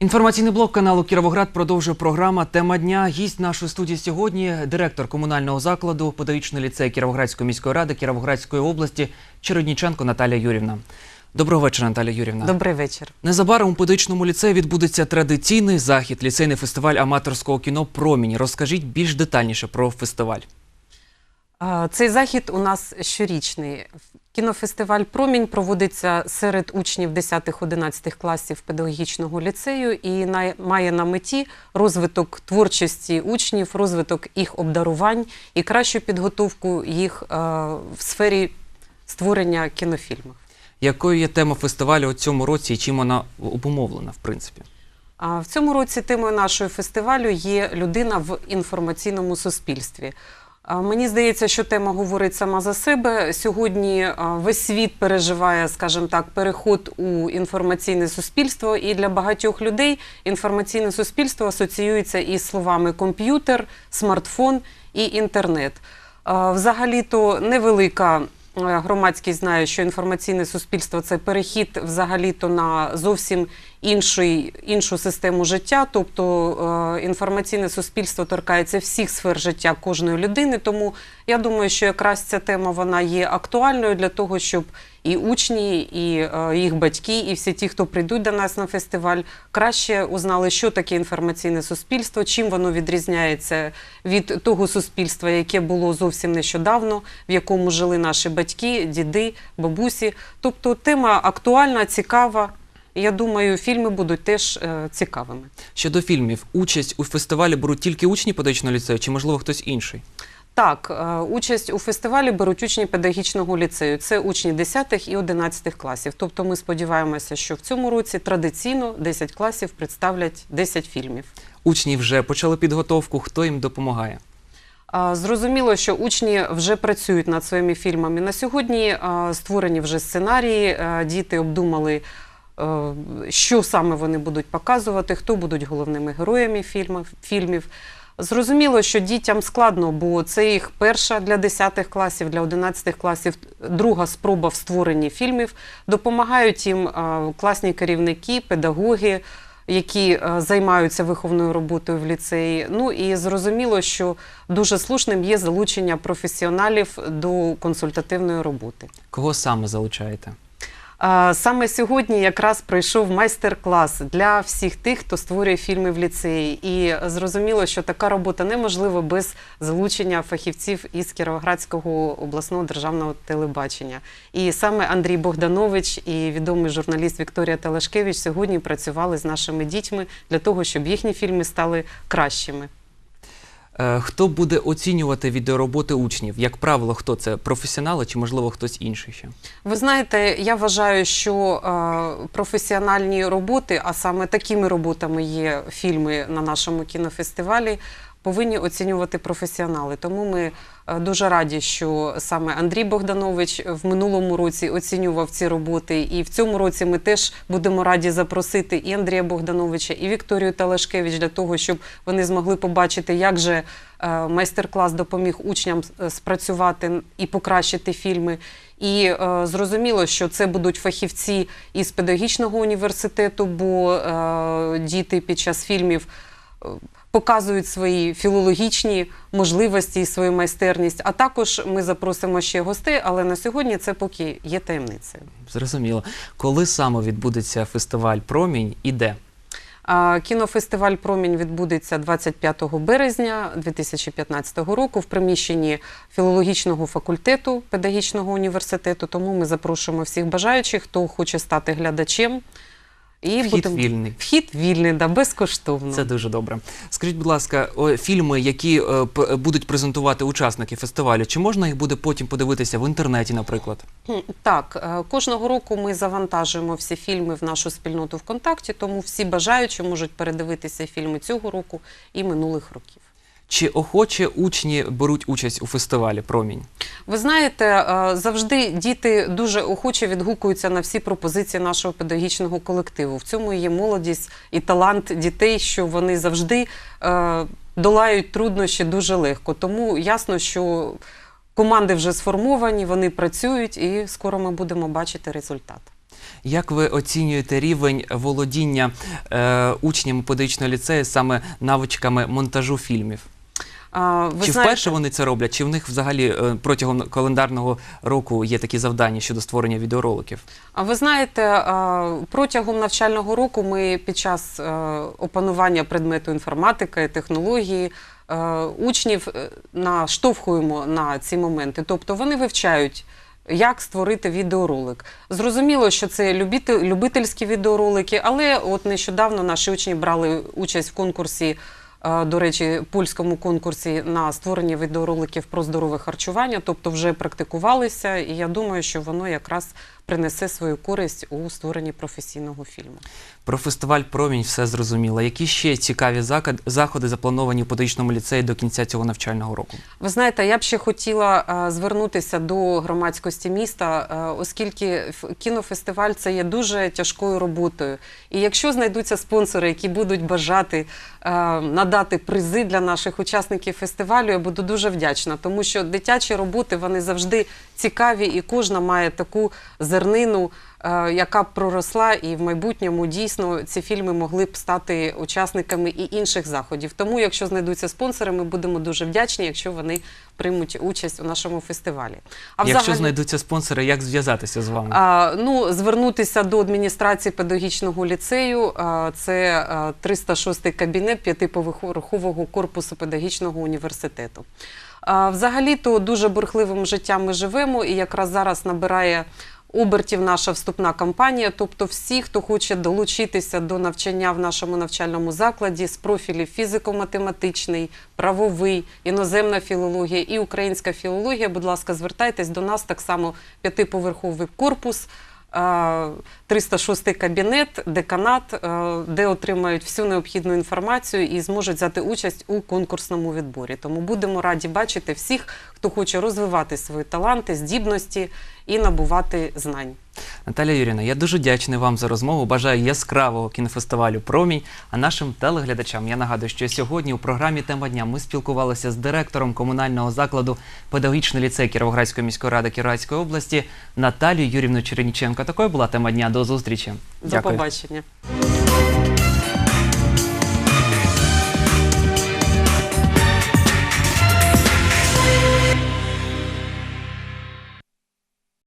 Інформаційний блок каналу Кіровоград продовжує програма Тема дня. Гість нашої студії сьогодні директор комунального закладу, педагогічний ліцей Кіровоградської міської ради Кіровоградської області Чередніченко Наталія Юрівна. Доброго вечора, Наталія Юрівна. Добрий вечір. Незабаром у педагогічному ліцеї відбудеться традиційний захід, ліцейний фестиваль аматорського кіно Промінь. Розкажіть більш детальніше про фестиваль. Цей захід у нас щорічний. Кінофестиваль Промінь проводиться серед учнів 10-11 класів педагогічного ліцею і має на меті розвиток творчості учнів, розвиток їх обдарувань і кращу підготовку їх е, в сфері створення кінофільмів. Якою є тема фестивалю у цьому році і чим вона обумовлена, в принципі? В цьому році темою нашого фестивалю є людина в інформаційному суспільстві. Мені здається, що тема говорить сама за себе. Сьогодні весь світ переживає, скажімо так, переход у інформаційне суспільство, і для багатьох людей інформаційне суспільство асоціюється із словами комп'ютер, смартфон і інтернет. Взагалі-то невелика громадськість знає, що інформаційне суспільство це перехід взагалі-то на зовсім інший, іншу систему життя. Тобто е, інформаційне суспільство торкається всіх сфер життя кожної людини. Тому я думаю, що якраз ця тема вона є актуальною для того, щоб і учні, і е, їх батьки, і всі ті, хто прийдуть до нас на фестиваль, краще узнали, що таке інформаційне суспільство, чим воно відрізняється від того суспільства, яке було зовсім нещодавно, в якому жили наші батьки, діди, бабусі. Тобто тема актуальна, цікава. Я думаю, фільми будуть теж е, цікавими. Щодо фільмів, участь у фестивалі беруть тільки учні педагогічного ліцею, чи можливо хтось інший? Так, е, участь у фестивалі беруть учні педагогічного ліцею. Це учні 10 і 11 класів. Тобто ми сподіваємося, що в цьому році традиційно 10 класів представлять 10 фільмів. Учні вже почали підготовку, хто їм допомагає? Зрозуміло, що учні вже працюють над своїми фільмами. На сьогодні створені вже сценарії, діти обдумали, е, що саме вони будуть показувати, хто будуть головними героями фільмів. Зрозуміло, що дітям складно, бо це їх перша для 10 класів, для 11 класів, друга спроба в створенні фільмів. Допомагають їм класні керівники, педагоги, які е, займаються виховною роботою в ліцеї. Ну і зрозуміло, що дуже слушним є залучення професіоналів до консультативної роботи. Кого саме залучаєте? Саме сьогодні якраз пройшов майстер-клас для всіх тих, хто створює фільми в ліцеї. І зрозуміло, що така робота неможлива без залучення фахівців із Кіровоградського обласного державного телебачення. І саме Андрій Богданович і відомий журналіст Вікторія Телешкевич сьогодні працювали з нашими дітьми для того, щоб їхні фільми стали кращими. Е, Хто буде оцінювати відеороботи учнів? Як правило, хто це? Професіонали чи можливо хтось інший ще? Ви знаєте, я вважаю, що е, професіональні роботи, а саме такими роботами є фільми на нашому кінофестивалі, повинні оцінювати професіонали. Тому ми е, дуже раді, що саме Андрій Богданович в минулому році оцінював ці роботи. І в цьому році ми теж будемо раді запросити і Андрія Богдановича, і Вікторію Талашкевич для того, щоб вони змогли побачити, як же е, майстер-клас допоміг учням е, спрацювати і покращити фільми. І е, зрозуміло, що це будуть фахівці із педагогічного університету, бо е, діти під час фільмів показують свої філологічні можливості і свою майстерність. А також ми запросимо ще гостей, але на сьогодні це поки є таємницею. Зрозуміло. Коли саме відбудеться фестиваль Промінь і де? Кінофестиваль Промінь відбудеться 25 березня 2015 року в приміщенні філологічного факультету педагогічного університету. Тому ми запрошуємо всіх бажаючих, хто хоче стати глядачем. І Вхід будемо- вільний. Вхід вільний, да, безкоштовно. Це дуже добре. Скажіть, будь ласка, о, фільми, які е, п- будуть презентувати учасники фестивалю, чи можна їх буде потім подивитися в інтернеті, наприклад? Хм, Так, е, кожного року ми завантажуємо всі фільми в нашу спільноту ВКонтакті, тому всі бажаючі можуть передивитися фільми цього року і минулих років. Чи охоче учні беруть участь у фестивалі Промінь? Ви знаєте, е, завжди діти дуже охоче відгукуються на всі пропозиції нашого педагогічного колективу. В цьому є молодість і талант дітей, що вони завжди е, долають труднощі дуже легко. Тому ясно, що команди вже сформовані, вони працюють, і скоро ми будемо бачити результат. Як ви оцінюєте рівень володіння е, учнями педагогічного ліцею саме навичками монтажу фільмів? А, ви чи знаєте, вперше вони це роблять, чи в них взагалі е, протягом календарного року є такі завдання щодо створення відеороликів? А ви знаєте, протягом навчального року ми під час е, опанування предмету інформатика і технології е, учнів е, наштовхуємо на ці моменти. Тобто вони вивчають. Як створити відеоролик? Зрозуміло, що це любительські відеоролики, але от нещодавно наші учні брали участь в конкурсі, е, до речі, польському конкурсі на створення відеороликів про здорове харчування, тобто вже практикувалися, і я думаю, що воно якраз принесе свою користь у створенні професійного фільму. Про фестиваль Промінь все зрозуміло. Які ще цікаві заходи заплановані у педагогічному ліцеї до кінця цього навчального року? Ви знаєте, я б ще хотіла звернутися до громадськості міста, оскільки кінофестиваль це є дуже тяжкою роботою. І якщо знайдуться спонсори, які будуть бажати е, надати призи для наших учасників фестивалю, я буду дуже вдячна, тому що дитячі роботи вони завжди цікаві, і кожна має таку зернину. Е, Яка б проросла, і в майбутньому дійсно ці фільми могли б стати учасниками і інших заходів. Тому, якщо знайдуться спонсори, ми будемо дуже вдячні, якщо вони приймуть участь у нашому фестивалі. А Якщо знайдуться спонсори, як зв'язатися з вами? а, ну, звернутися до адміністрації педагогічного ліцею. а, Це а, 306 кабінет п'ятиповерхового корпусу педагогічного університету. А, Взагалі-то дуже бурхливим життям ми живемо, і якраз зараз набирає обертів наша вступна кампанія. Тобто, всі, хто хоче долучитися до навчання в нашому навчальному закладі з профілів фізико-математичний, правовий, іноземна філологія і українська філологія, будь ласка, звертайтесь до нас так само п'ятиповерховий корпус. Е, 306 кабінет, деканат, е, де отримають всю необхідну інформацію і зможуть взяти участь у конкурсному відборі. Тому будемо раді бачити всіх, хто хоче розвивати свої таланти, здібності і набувати знань. Наталя Юріна, я дуже вдячний вам за розмову. Бажаю яскравого кінофестивалю Промінь. А нашим телеглядачам я нагадую, що сьогодні у програмі Тема дня ми спілкувалися з директором комунального закладу педагогічний ліцей Кіровоградської міської ради Кіровоградської області Наталією Юрівною Черніченко. Такою була тема дня. До зустрічі. До побачення.